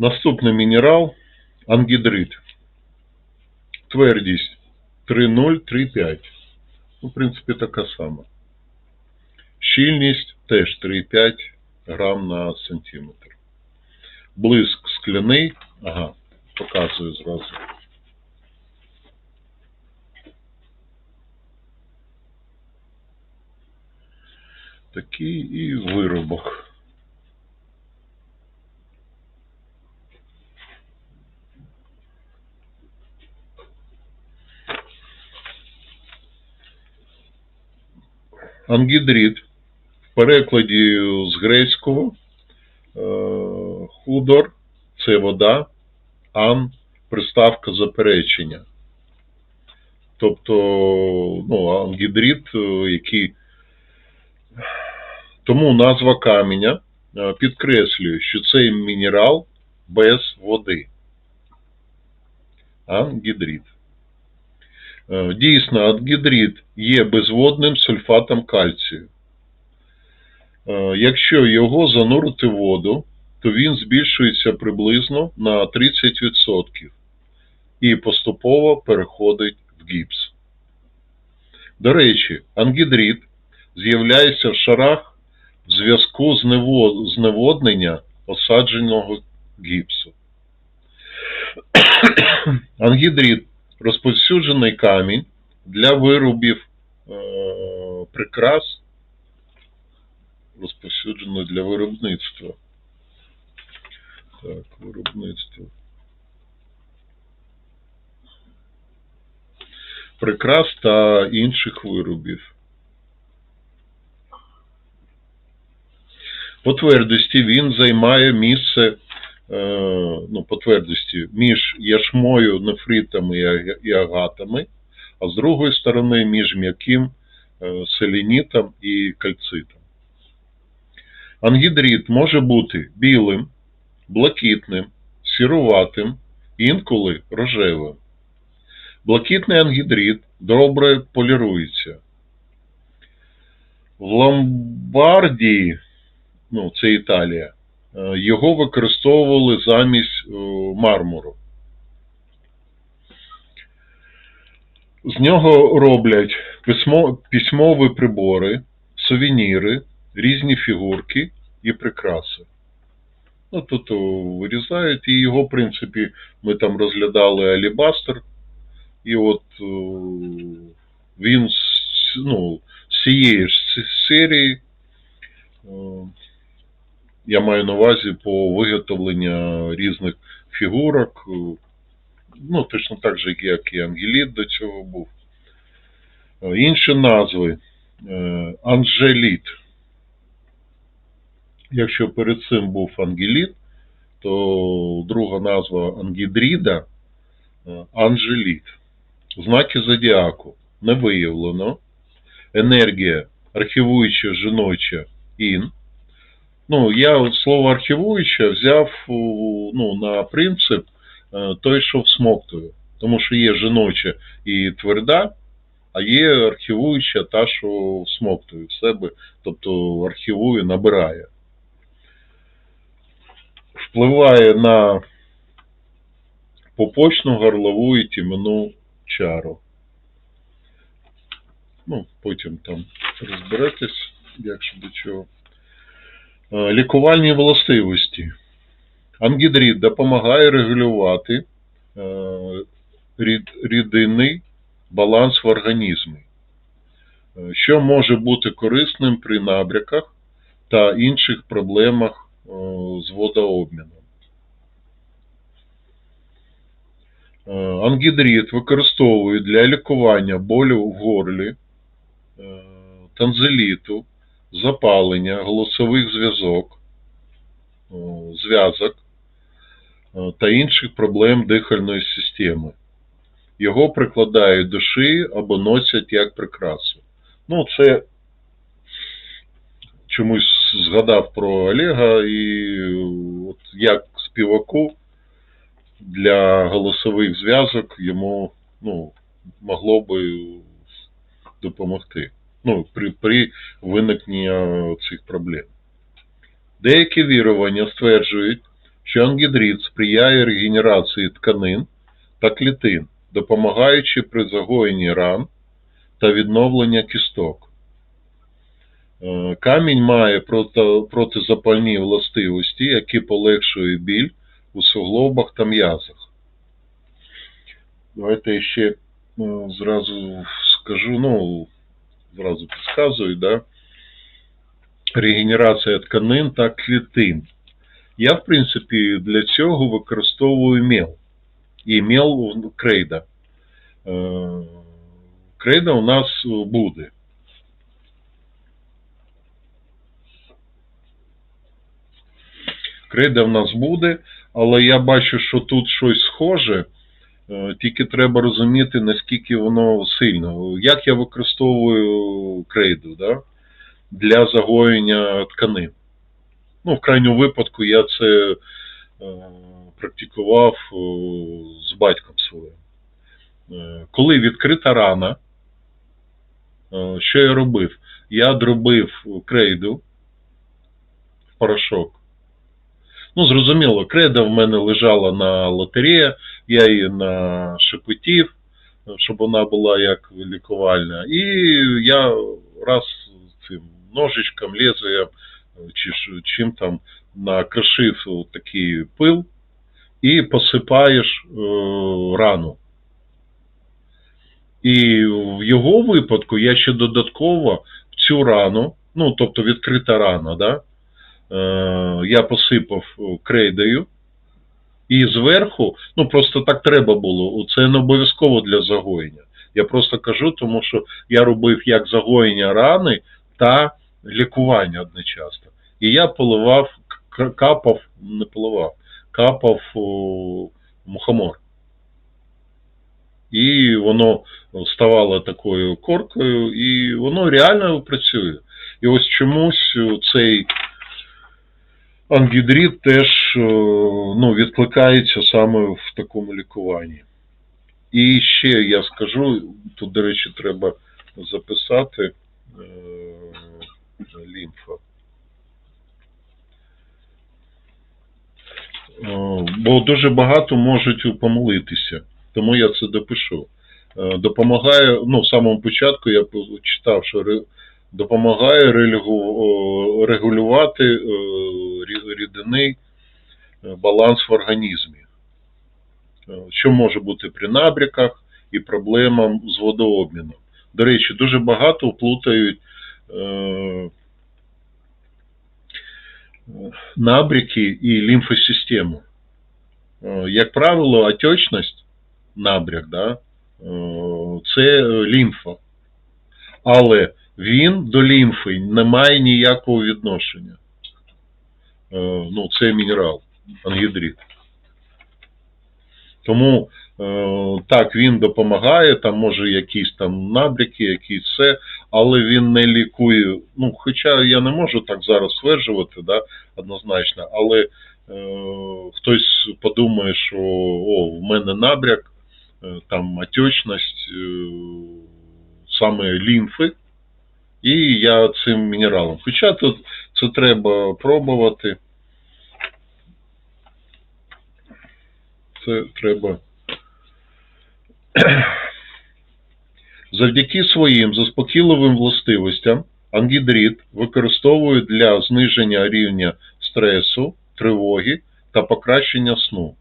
Наступний мінерал ангідрит. Твердість 3,0-3,5. Ну, в принципі, така сама. Щільність теж 3,5 грам на сантиметр. Блиск скляний. Ага, показую зразу. Такий і виробок. Ангідрит в перекладі з грецького е, худор це вода, ан приставка заперечення. Тобто, ну, ангідрит, е, який. Тому назва каменя е, підкреслює, що цей мінерал без води. Ангідрит. Дійсно, ангідрит є безводним сульфатом кальцію. Е, Якщо його занурити в воду, то він збільшується приблизно на 30% і поступово переходить в гіпс. До речі, ангідрит з'являється в шарах в зв'язку з зневоднення осадженого гіпсу. Ангідрит розповсюджений камінь для виробів е, прикрас, розповсюджений для виробництва. Так, виробництво. Прикрас та інших виробів. По твердості він займає місце е, ну, по твердості між яшмою, нефритами і агатами, а з другої сторони між м'яким е, селенітом і кальцитом. Ангідрит може бути білим, блакитним, сіруватим, інколи рожевим. Блакитний ангідрит добре полірується. В Ломбардії, ну це Італія, е, його використовували замість е, мармуру. З нього роблять письмо, письмові прибори, сувеніри, різні фігурки і прикраси. Ну, тут вирізають, і його, в принципі, ми там розглядали алібастер, і от він з, ну, з цієї ж серії, я маю на увазі по виготовленню різних фігурок, ну, точно так же, як і Ангеліт до цього був. Е, Інші назви е, Анжеліт. Якщо перед цим був Ангеліт, то друга назва Ангідріда е, Анжеліт. Знаки зодіаку не виявлено. Енергія архівуюча жіноча ін. Ну, я слово архівуюча взяв ну, на принцип той, що всмоктує. Тому що є жіноча і тверда, а є архівуюча та, що всмоктує в себе, тобто архівує, набирає. Впливає на попочну, горлову і тімену чару. Ну, потім там розберетесь, якщо до чого. Е, Лікувальні властивості. Ангідрид допомагає регулювати е, рід- рідинний баланс в організмі, е, що може бути корисним при набряках та інших проблемах е, з водообміном. Е, використовують для лікування болю в горлі, танзеліту, запалення, голосових зв'язок, зв'язок та інших проблем дихальної системи. Його прикладають до шиї або носять як прикрасу. Ну, це чомусь згадав про Олега і от як співаку для голосових зв'язок йому ну, могло би допомогти. Ну, при, при виникненні цих проблем. Деякі вірування стверджують, що ангідрид сприяє регенерації тканин та клітин, допомагаючи при загоєнні ран та відновленні кісток. Е, Камінь має протизапальні властивості, які полегшують біль у суглобах та м'язах. Давайте ще е, зразу скажу, ну, зразу підказую, да? регенерація тканин та клітин. Я, в принципі, для цього використовую мел. І мел крейда. Е, Крейда у нас буде. Крейда в нас буде, але я бачу, що тут щось схоже. Е, Тільки треба розуміти, наскільки воно сильно. Як я використовую крейду да? для загоєння тканин. Ну, в крайньому випадку я це е, практикував е, з батьком своїм. Е, коли відкрита рана, що я робив? Я дробив крейду в порошок. Ну, зрозуміло, крейда в мене лежала на лотереї, я її нашепотів, щоб вона була як лікувальна. І я раз цим ножичком, лезвієм, чи чим там накрошив такий пил і посипаєш е, рану. І в його випадку я ще додатково в цю рану, ну тобто відкрита рана, да, е, я посипав крейдою. І зверху, ну просто так треба було. Це не обов'язково для загоєння. Я просто кажу, тому що я робив як загоєння рани та лікування одночасно. І я поливав, капав, не поливав, капав о, мухомор. І воно ставало такою коркою, і воно реально працює. І ось чомусь цей ангідрид теж е, ну, відкликається саме в такому лікуванні. І ще я скажу, тут, до речі, треба записати е, лімфа. Бо дуже багато можуть помилитися, тому я це допишу. Е, Допомагає, ну, в самому початку я читав, що допомагає регулювати е, рідини баланс в організмі. Що може бути при набряках і проблемам з водообміном. До речі, дуже багато плутають набряки і лімфосистему. Е, Як правило, отечність, набряк, да, е, це лімфа. Але він до лімфи не має ніякого відношення. Е, Ну, це мінерал, ангідрид. Тому так, він допомагає, там може якісь там набряки, якісь все, але він не лікує. Ну, хоча я не можу так зараз стверджувати, да, однозначно, але е, хтось подумає, що о, в мене набряк, е, там отечність е, саме лімфи, і я цим мінералом. Хоча тут це треба пробувати. Це треба. Завдяки своїм заспокійливим властивостям ангідрид використовують для зниження рівня стресу, тривоги та покращення сну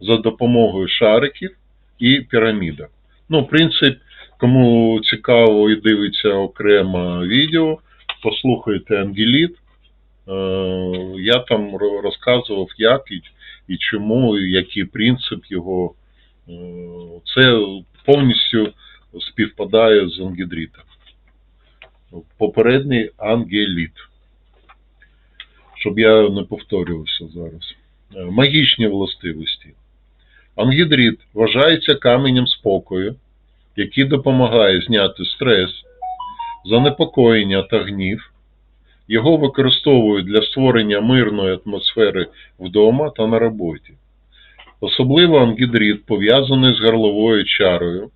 за допомогою шариків і пірамідок. Ну, в принципі, кому цікаво і дивиться окремо відео, послухайте Ангеліт. Е, Я там розказував, як і, і чому, і який принцип його. Е, Це повністю співпадає з ангідритом. Попередній ангеліт. Щоб я не повторювався зараз. Е, Магічні властивості. Ангідрит вважається каменем спокою, який допомагає зняти стрес, занепокоєння та гнів. Його використовують для створення мирної атмосфери вдома та на роботі. Особливо ангідрит пов'язаний з горловою чарою,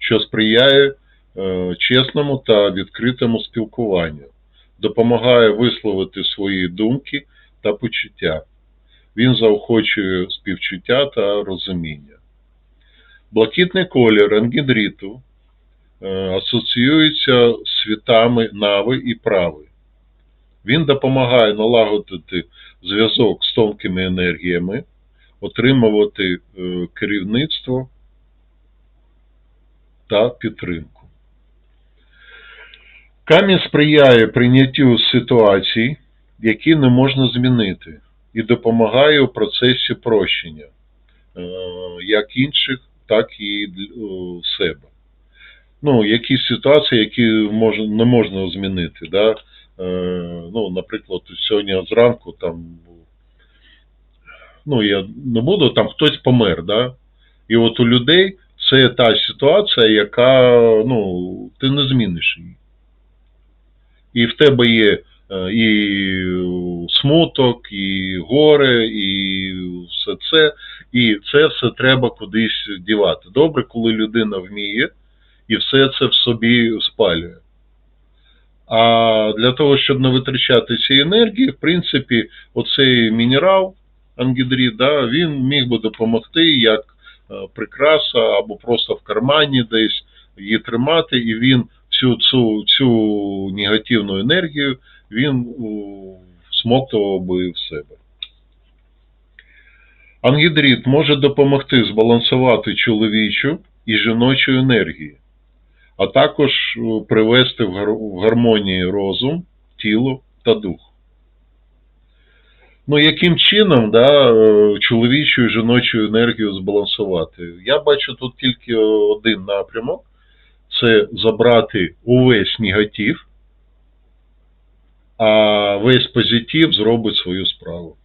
що сприяє е, чесному та відкритому спілкуванню, допомагає висловити свої думки та почуття. він заохочує співчуття та розуміння. Блакитний колір ангідріту е, асоціюється з світами нави і прави. Він допомагає налагодити зв'язок з тонкими енергіями, отримувати е, керівництво та підтримку. Камінь сприяє прийняттю ситуацій, які не можна змінити, і допомагає у процесі прощення е, як інших, так і себе. Ну, якісь ситуації, які мож, не можна змінити. Да? Е, ну, наприклад, сьогодні зранку там, ну, я не буду, там хтось помер, да? і от у людей це та ситуація, яка ну, ти не зміниш її. І в тебе є е, і смуток, і горе, і все це, і це все треба кудись дівати. Добре, коли людина вміє і все це в собі спалює. А для того, щоб не витрачати ці енергії, в принципі, оцей мінерал ангідрит, да, він міг би допомогти як прикраса або просто в кармані десь її тримати, і він всю цю, цю негативну енергію він всмоктував би в себе. Ангідрит може допомогти збалансувати чоловічу і жіночу енергії, а також е, привести в гармонії розум, тіло та дух. Ну, яким чином да, е, чоловічу і жіночу енергію збалансувати? Я бачу тут тільки один напрямок це забрати увесь негатив, а весь позитив зробить свою справу.